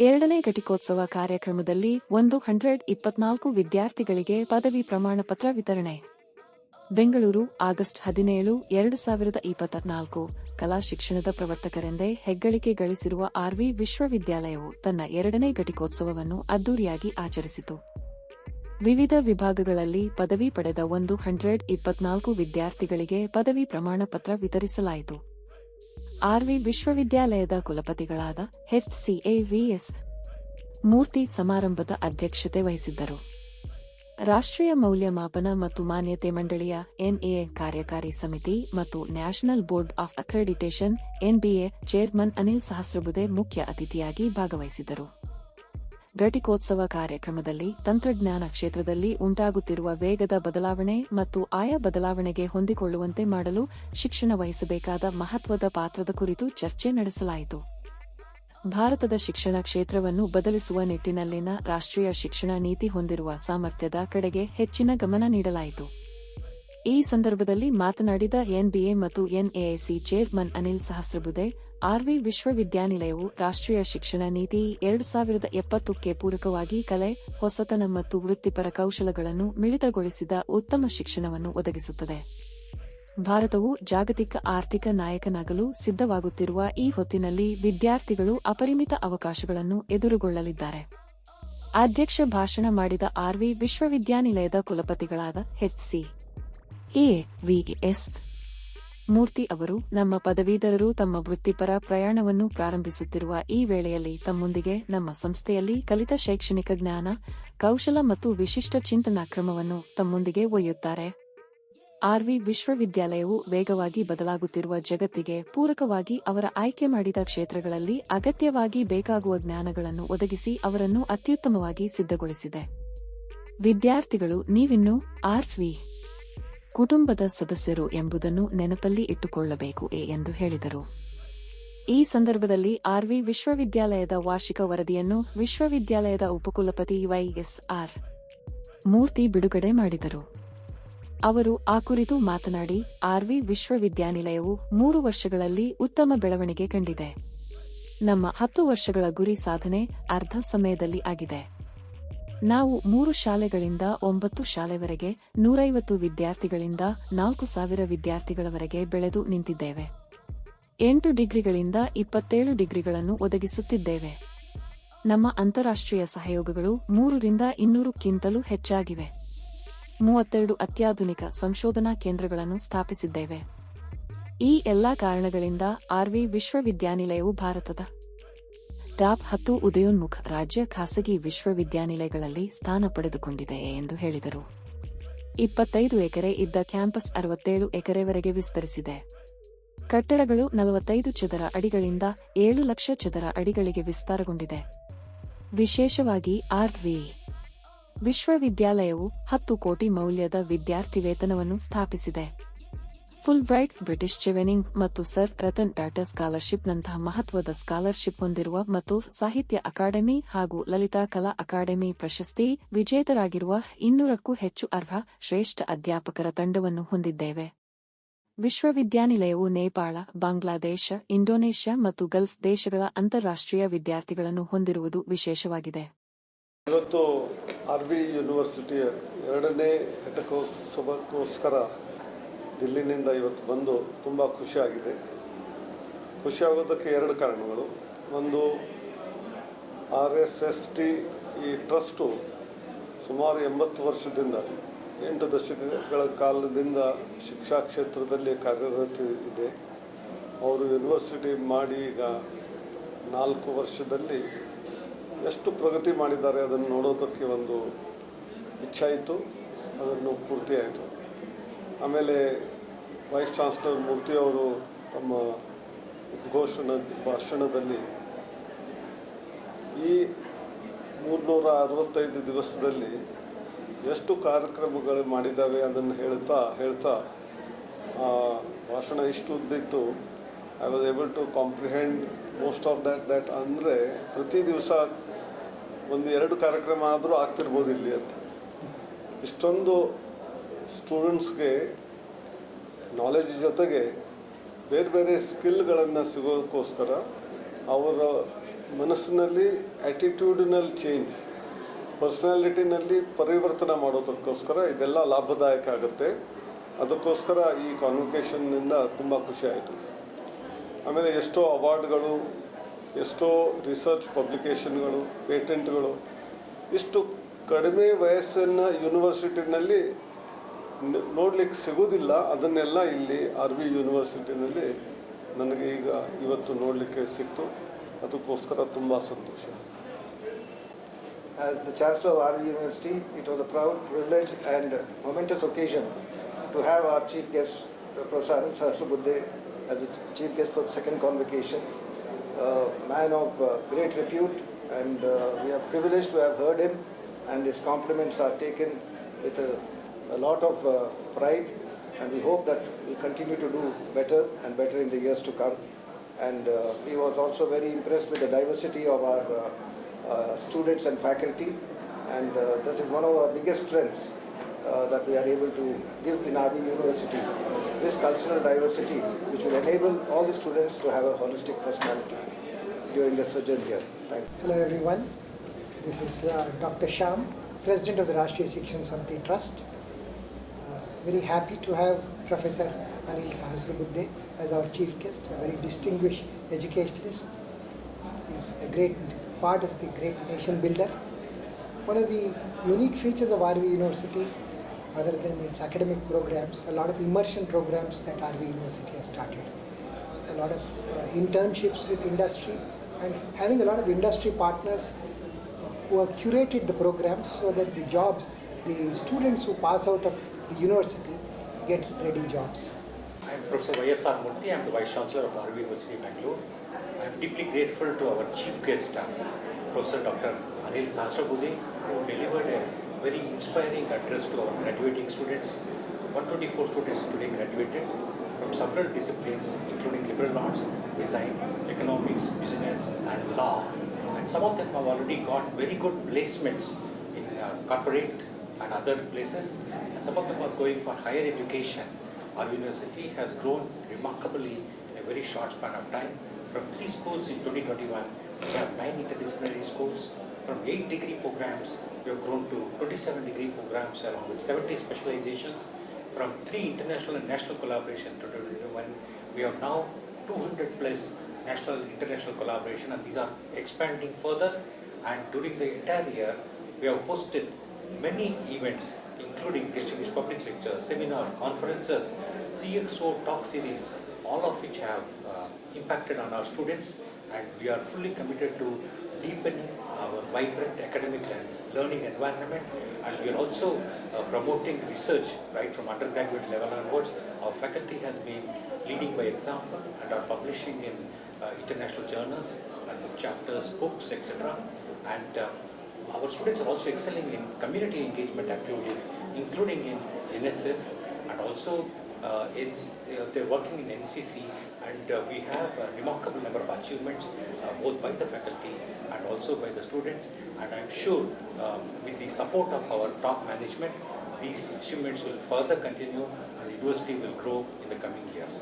ಎರಡನೇ ಘಟಿಕೋತ್ಸವ ಕಾರ್ಯಕ್ರಮದಲ್ಲಿ ಒಂದು ಹಂಡ್ರೆಡ್ ಇಪ್ಪತ್ನಾಲ್ಕು ವಿದ್ಯಾರ್ಥಿಗಳಿಗೆ ಪದವಿ ಪ್ರಮಾಣ ಪತ್ರ ವಿತರಣೆ. ಬೆಂಗಳೂರು, ಆಗಸ್ಟ್ ಹದಿನೇಳು, ಎರಡು ಸಾವಿರದ ಇಪ್ಪತ್ನಾಲ್ಕು, ಕಲಾ ಶಿಕ್ಷಣದ ಪ್ರವರ್ತಕರೆಂದೇ ಹೆಗ್ಗಳಿಕೆ ಗಳಿಸಿರುವ ಆರ್ವಿ ವಿಶ್ವವಿದ್ಯಾಲಯವು ತನ್ನ ಎರಡನೇ ಘಟಿಕೋತ್ಸವವನ್ನು ಅದ್ದೂರಿಯಾಗಿ ಆಚರಿಸಿತು. ವಿವಿಧ ವಿಭಾಗಗಳಲ್ಲಿ ಪದವಿ ಪಡೆದ ಒಂದು ಹಂಡ್ರೆಡ್ ಇಪ್ಪತ್ನಾಲ್ಕು ವಿದ್ಯಾರ್ಥಿಗಳಿಗೆ ಪದವಿ ಪ್ರಮಾಣ ಪತ್ರ ವಿತರಿಸಲಾಯಿತು. ಆರ್ವಿ ವಿಶ್ವವಿದ್ಯಾಲಯದ ಕುಲಪತಿಗಳಾದ ಎಚ್ ಸಿಎವಿಎಸ್ ಮೂರ್ತಿ ಸಮಾರಂಭದ ಅಧ್ಯಕ್ಷತೆ ವಹಿಸಿದ್ದರು. ರಾಷ್ಟ್ರೀಯ ಮೌಲ್ಯಮಾಪನ ಮತ್ತು ಮಾನ್ಯತೆ ಮಂಡಳಿಯ ಎನ್ಎ ಕಾರ್ಯಕಾರಿ ಸಮಿತಿ ಮತ್ತು national board of accreditation NBA chairman Anil Sahasrabudhe ಮುಖ್ಯ ಅತಿಥಿಯಾಗಿ ಭಾಗವಹಿಸಿದ್ದರು. ಘಟಿಕೋತ್ಸವ ಕಾರ್ಯಕ್ರಮದಲ್ಲಿ ತಂತ್ರಜ್ಞಾನ ಕ್ಷೇತ್ರದಲ್ಲಿ ಉಂಟಾಗುತ್ತಿರುವ ವೇಗದ ಬದಲಾವಣೆ ಮತ್ತು ಆಯಾ ಬದಲಾವಣೆಗೆ ಹೊಂದಿಕೊಳ್ಳುವಂತೆ ಮಾಡಲು ಶಿಕ್ಷಣ ವಹಿಸಬೇಕಾದ ಮಹತ್ವದ ಪಾತ್ರದ ಕುರಿತು ಚರ್ಚೆ ನಡೆಸಲಾಯಿತು. ಭಾರತದ ಶಿಕ್ಷಣ ಕ್ಷೇತ್ರವನ್ನು ಬದಲಿಸುವ ನಿಟ್ಟಿನಲ್ಲಿನ ರಾಷ್ಟ್ರೀಯ ಶಿಕ್ಷಣ ನೀತಿ ಹೊಂದಿರುವ ಸಾಮರ್ಥ್ಯದ ಕಡೆಗೆ ಹೆಚ್ಚಿನ ಗಮನ ನೀಡಲಾಯಿತು. ಈ ಸಂದರ್ಭದಲ್ಲಿ ಮಾತನಾಡಿದ ಎನ್ಬಿಎ ಮತ್ತು NAIC chairman Anil Sahasrabudhe RV ವಿಶ್ವವಿದ್ಯಾನಿಲಯವು ರಾಷ್ಟ್ರೀಯ ಶಿಕ್ಷಣ ನೀತಿ ಎರಡು ಸಾವಿರದ ಎಪ್ಪತ್ತಕ್ಕೆ ಪೂರಕವಾಗಿ ಕಲೆ, ಹೊಸತನ ಮತ್ತು ವೃತ್ತಿಪರ ಕೌಶಲಗಳನ್ನು ಮಿಳಿತಗೊಳಿಸಿದ ಉತ್ತಮ ಶಿಕ್ಷಣವನ್ನು ಒದಗಿಸುತ್ತದೆ. ಭಾರತವು ಜಾಗತಿಕ ಆರ್ಥಿಕ ನಾಯಕನಾಗಲು ಸಿದ್ಧವಾಗುತ್ತಿರುವ ಈ ಹೊತ್ತಿನಲ್ಲಿ ವಿದ್ಯಾರ್ಥಿಗಳು ಅಪರಿಮಿತ ಅವಕಾಶಗಳನ್ನು ಎದುರುಗೊಳ್ಳಲಿದ್ದಾರೆ. ಅಧ್ಯಕ್ಷ ಭಾಷಣ ಮಾಡಿದ ಆರ್ವಿ ವಿಶ್ವವಿದ್ಯಾನಿಲಯದ ಕುಲಪತಿಗಳಾದ ಎಚ್ಸಿ ಎ ವಿಎಸ್ ಮೂರ್ತಿ ಅವರು ನಮ್ಮ ಪದವೀಧರರು ತಮ್ಮ ವೃತ್ತಿಪರ ಪ್ರಯಾಣವನ್ನು ಪ್ರಾರಂಭಿಸುತ್ತಿರುವ ಈ ವೇಳೆಯಲ್ಲಿ ತಮ್ಮೊಂದಿಗೆ ನಮ್ಮ ಸಂಸ್ಥೆಯಲ್ಲಿ ಕಲಿತ ಶೈಕ್ಷಣಿಕ ಜ್ಞಾನ, ಕೌಶಲ ಮತ್ತು ವಿಶಿಷ್ಟ ಚಿಂತನಾ ಕ್ರಮವನ್ನು ತಮ್ಮೊಂದಿಗೆ ಒಯ್ಯುತ್ತಾರೆ. ಆರ್ವಿ ವಿಶ್ವವಿದ್ಯಾಲಯವು ವೇಗವಾಗಿ ಬದಲಾಗುತ್ತಿರುವ ಜಗತ್ತಿಗೆ ಪೂರಕವಾಗಿ ಅವರ ಆಯ್ಕೆ ಮಾಡಿದ ಕ್ಷೇತ್ರಗಳಲ್ಲಿ ಅಗತ್ಯವಾಗಿ ಬೇಕಾಗುವ ಜ್ಞಾನಗಳನ್ನು ಒದಗಿಸಿ ಅವರನ್ನು ಅತ್ಯುತ್ತಮವಾಗಿ ಸಿದ್ಧಗೊಳಿಸಿದೆ. ವಿದ್ಯಾರ್ಥಿಗಳು ನೀವಿನ್ನು ಆರ್ವಿ ಕುಟುಂಬದ ಸದಸ್ಯರು ಎಂಬುದನ್ನು ನೆನಪಲ್ಲಿ ಇಟ್ಟುಕೊಳ್ಳಬೇಕು ಎಂದು ಹೇಳಿದರು. ಈ ಸಂದರ್ಭದಲ್ಲಿ ಆರ್ವಿ ವಿಶ್ವವಿದ್ಯಾಲಯದ ವಾರ್ಷಿಕ ವರದಿಯನ್ನು ವಿಶ್ವವಿದ್ಯಾಲಯದ ಉಪಕುಲಪತಿ ವೈಎಸ್ಆರ್ ಮೂರ್ತಿ ಬಿಡುಗಡೆ ಮಾಡಿದರು. ಅವರು ಆ ಕುರಿತು ಮಾತನಾಡಿ ಆರ್ವಿ ವಿಶ್ವವಿದ್ಯಾನಿಲಯವು ಮೂರು ವರ್ಷಗಳಲ್ಲಿ ಉತ್ತಮ ಬೆಳವಣಿಗೆ ಕಂಡಿದೆ. ನಮ್ಮ ಹತ್ತು ವರ್ಷಗಳ ಗುರಿ ಸಾಧನೆ ಅರ್ಧ ಸಮಯದಲ್ಲಿ ಆಗಿದೆ. ನಾವು ಮೂರು ಶಾಲೆಗಳಿಂದ ಒಂಬತ್ತು ಶಾಲೆವರೆಗೆ, ನೂರೈವತ್ತು ವಿದ್ಯಾರ್ಥಿಗಳಿಂದ ನಾಲ್ಕು ಸಾವಿರ ವಿದ್ಯಾರ್ಥಿಗಳವರೆಗೆ ಬೆಳೆದು ನಿಂತಿದ್ದೇವೆ. ಎಂಟು ಡಿಗ್ರಿಗಳಿಂದ ಇಪ್ಪತ್ತೇಳು ಡಿಗ್ರಿಗಳನ್ನು ಒದಗಿಸುತ್ತಿದ್ದೇವೆ. ನಮ್ಮ ಅಂತಾರಾಷ್ಟ್ರೀಯ ಸಹಯೋಗಗಳು ಮೂರರಿಂದ ಇನ್ನೂರಕ್ಕಿಂತಲೂ ಹೆಚ್ಚಾಗಿವೆ. ಮೂವತ್ತೆರಡು ಅತ್ಯಾಧುನಿಕ ಸಂಶೋಧನಾ ಕೇಂದ್ರಗಳನ್ನು ಸ್ಥಾಪಿಸಿದ್ದೇವೆ. ಈ ಎಲ್ಲಾ ಕಾರಣಗಳಿಂದ ಆರ್ವಿ ವಿಶ್ವವಿದ್ಯಾನಿಲಯವು ಭಾರತದ ಟಾಪ್ ಹತ್ತು ಉದಯೋನ್ಮುಖ ರಾಜ್ಯ ಖಾಸಗಿ ವಿಶ್ವವಿದ್ಯಾನಿಲಯಗಳಲ್ಲಿ ಸ್ಥಾನ ಪಡೆದುಕೊಂಡಿದೆ ಎಂದು ಹೇಳಿದರು. ಇಪ್ಪತ್ತೈದು ಎಕರೆ ಇದ್ದ ಕ್ಯಾಂಪಸ್ ಅರವತ್ತೇಳು ಎಕರೆವರೆಗೆ ವಿಸ್ತರಿಸಿದೆ. ಕಟ್ಟಡಗಳು ನಲವತ್ತೈದು ಚದರ ಅಡಿಗಳಿಂದ ಏಳು ಲಕ್ಷ ಚದರ ಅಡಿಗಳಿಗೆ ವಿಸ್ತಾರಗೊಂಡಿದೆ. ವಿಶೇಷವಾಗಿ ಆರ್ವಿ. ವಿಶ್ವವಿದ್ಯಾಲಯವು ಹತ್ತು ಕೋಟಿ ಮೌಲ್ಯದ ವಿದ್ಯಾರ್ಥಿ ವೇತನವನ್ನು ಸ್ಥಾಪಿಸಿದೆ. ಫುಲ್ ಬ್ರೈಟ್, ಬ್ರಿಟಿಷ್ ಚೆವೆನಿಂಗ್ ಮತ್ತು ಸರ್ ರತನ್ ಟಾಟಾ ಸ್ಕಾಲರ್ಶಿಪ್ ನಂತಹ ಮಹತ್ವದ ಸ್ಕಾಲರ್ಶಿಪ್ ಹೊಂದಿರುವ ಮತ್ತು ಸಾಹಿತ್ಯ ಅಕಾಡೆಮಿ ಹಾಗೂ ಲಲಿತಾ ಕಲಾ ಅಕಾಡೆಮಿ ಪ್ರಶಸ್ತಿ ವಿಜೇತರಾಗಿರುವ ಇನ್ನೂರಕ್ಕೂ ಹೆಚ್ಚು ಅರ್ಹ ಶ್ರೇಷ್ಠ ಅಧ್ಯಾಪಕರ ತಂಡವನ್ನು ಹೊಂದಿದ್ದೇವೆ. ವಿಶ್ವವಿದ್ಯಾನಿಲಯವು ನೇಪಾಳ, ಬಾಂಗ್ಲಾದೇಶ, ಇಂಡೋನೇಷ್ಯಾ ಮತ್ತು ಗಲ್ಫ್ ದೇಶಗಳ ಅಂತಾರಾಷ್ಟ್ರೀಯ ವಿದ್ಯಾರ್ಥಿಗಳನ್ನು ಹೊಂದಿರುವುದು ವಿಶೇಷವಾಗಿದೆ. ಇವತ್ತು ಆರ್ ಬಿ ಯೂನಿವರ್ಸಿಟಿಯ ಎರಡನೇ ಘಟಕೋತ್ಸವಕ್ಕೋಸ್ಕರ ದಿಲ್ಲಿನಿಂದ ಇವತ್ತು ಬಂದು ತುಂಬ ಖುಷಿಯಾಗಿದೆ. ಖುಷಿಯಾಗೋದಕ್ಕೆ ಎರಡು ಕಾರಣಗಳು. ಒಂದು, ಆರ್ ಎಸ್ ಎಸ್ ಟಿ ಈ ಟ್ರಸ್ಟು ಸುಮಾರು ಎಂಬತ್ತು ವರ್ಷದಿಂದ, ಎಂಟು ದಶಕಗಳ ಕಾಲದಿಂದ ಶಿಕ್ಷಾ ಕ್ಷೇತ್ರದಲ್ಲಿ ಕಾರ್ಯರತ ಇದೆ. ಅವರು ಯೂನಿವರ್ಸಿಟಿ ಮಾಡಿ ಈಗ ನಾಲ್ಕು ವರ್ಷದಲ್ಲಿ ಎಷ್ಟು ಪ್ರಗತಿ ಮಾಡಿದ್ದಾರೆ ಅದನ್ನು ನೋಡೋದಕ್ಕೆ ಒಂದು ಇಚ್ಛಾಯಿತು ಅದನ್ನು ಪೂರ್ತಿ ಆಯಿತು. ಆಮೇಲೆ ವೈಸ್ ಚಾನ್ಸಲರ್ ಮೂರ್ತಿಯವರು ತಮ್ಮ ಉದ್ಘೋಷಣ ಭಾಷಣದಲ್ಲಿ ಈ ಮೂರ್ನೂರ ಅರವತ್ತೈದು ದಿವಸದಲ್ಲಿ ಎಷ್ಟು ಕಾರ್ಯಕ್ರಮಗಳು ಮಾಡಿದ್ದಾವೆ ಅದನ್ನು ಹೇಳ್ತಾ ಹೇಳ್ತಾ, ಆ, ಭಾಷಣ ಇಷ್ಟು ಉದ್ದಿತ್ತು. I was able to comprehend most of that that ಅಂದರೆ ಪ್ರತಿ ದಿವಸ ಒಂದು ಎರಡು ಕಾರ್ಯಕ್ರಮ ಆದರೂ ಆಗ್ತಿರ್ಬೋದು ಇಲ್ಲಿ ಅಂತ. ಇಷ್ಟೊಂದು ಸ್ಟೂಡೆಂಟ್ಸ್ಗೆ ನಾಲೆಜ್ ಜೊತೆಗೆ ಬೇರೆ ಬೇರೆ ಸ್ಕಿಲ್ಗಳನ್ನು ಸಿಗೋದಕ್ಕೋಸ್ಕರ ಅವರ ಮನಸ್ಸಿನಲ್ಲಿ ಆ್ಯಟಿಟ್ಯೂಡಿನಲ್ ಚೇಂಜ್ ಪರ್ಸ್ನಾಲಿಟಿನಲ್ಲಿ ಪರಿವರ್ತನೆ ಮಾಡೋದಕ್ಕೋಸ್ಕರ ಇದೆಲ್ಲ ಲಾಭದಾಯಕ ಆಗುತ್ತೆ. ಅದಕ್ಕೋಸ್ಕರ ಈ ಕಾನ್ವೊಕೇಶನ್ನಿಂದ ತುಂಬ ಖುಷಿ ಆಯಿತು. ಆಮೇಲೆ ಎಷ್ಟೋ ಅವಾರ್ಡ್ಗಳು ಎಷ್ಟೋ ರಿಸರ್ಚ್ ಪಬ್ಲಿಕೇಶನ್ಗಳು ಪೇಟೆಂಟ್ಗಳು ಇಷ್ಟು ಕಡಿಮೆ ವಯಸ್ಸನ್ನು ಯೂನಿವರ್ಸಿಟಿನಲ್ಲಿ ನೋಡ್ಲಿಕ್ಕೆ ಸಿಗೋದಿಲ್ಲ. ಅದನ್ನೆಲ್ಲ ಇಲ್ಲಿ ಅರ್ವಿ ಯೂನಿವರ್ಸಿಟಿನಲ್ಲಿ ನನಗೆ ಈಗ ಇವತ್ತು ನೋಡಲಿಕ್ಕೆ ಸಿಕ್ತು. ಅದಕ್ಕೋಸ್ಕರ ತುಂಬ ಸಂತೋಷ. As the chancellor of RV university it was a proud privilege and momentous occasion to have our chief guest professor Sahasrabudhe as a chief guest for second convocation man of great repute and we are privilege to have heard him and his compliments are taken with a lot of uh, pride and we hope that we continue to do better and better in the years to come. And uh, he was also very impressed with the diversity of our uh, uh, students and faculty, and uh, that is one of our biggest strengths uh, that we are able to give in RV University. This cultural diversity, which will enable all the students to have a holistic personality during their sojourn here. Thank you. Hello everyone, this is uh, Dr. Sham, President of the Rashtriya Shikshan Samiti Trust. Very happy to have Professor Anil Sahasrabudhe as our chief guest, a very distinguished educationalist. He's a great part of the great nation builder. One of the unique features of RV University, other than its academic programs, a lot of immersion programs that RV University has started. A lot of uh, internships with industry and having a lot of industry partners who have curated the programs so that the jobs, the students who pass out of the university get ready jobs. I am Professor Y.S.R. Murthy. I am the Vice Chancellor of RV University, Bangalore. I am deeply grateful to our chief guest, uh, Professor Dr. Anil Sahasrabudhe, who delivered a very inspiring address to our graduating students. 124 students today graduated from several disciplines, including liberal arts, design, economics, business, and law. And some of them have already got very good placements in uh, corporate and other places, and some of them are going for higher education. Our university has grown remarkably in a very short span of time. From three schools in 2021, we have nine interdisciplinary schools. From eight degree programs, we have grown to 27 degree programs along with 70 specializations. From three international and national collaboration to 2021, we have now 200 plus national international collaboration and these are expanding further. And during the entire year, we have hosted many events including distinguished public lectures, seminar, conferences, CXO talk series, all of which have uh, impacted on our students and we are fully committed to deepening our vibrant academic and learning environment and we are also uh, promoting research right from undergraduate level onwards. Our faculty has been leading by example and are publishing in uh, international journals and chapters, books, etc. And uh, our students are also excelling in community engagement activities, including in NSS and also uh, it's, uh, they're working in NCC and uh, we have a remarkable number of achievements uh, both by the faculty and also by the students and I'm sure um, with the support of our top management these achievements will further continue and the university will grow in the coming years.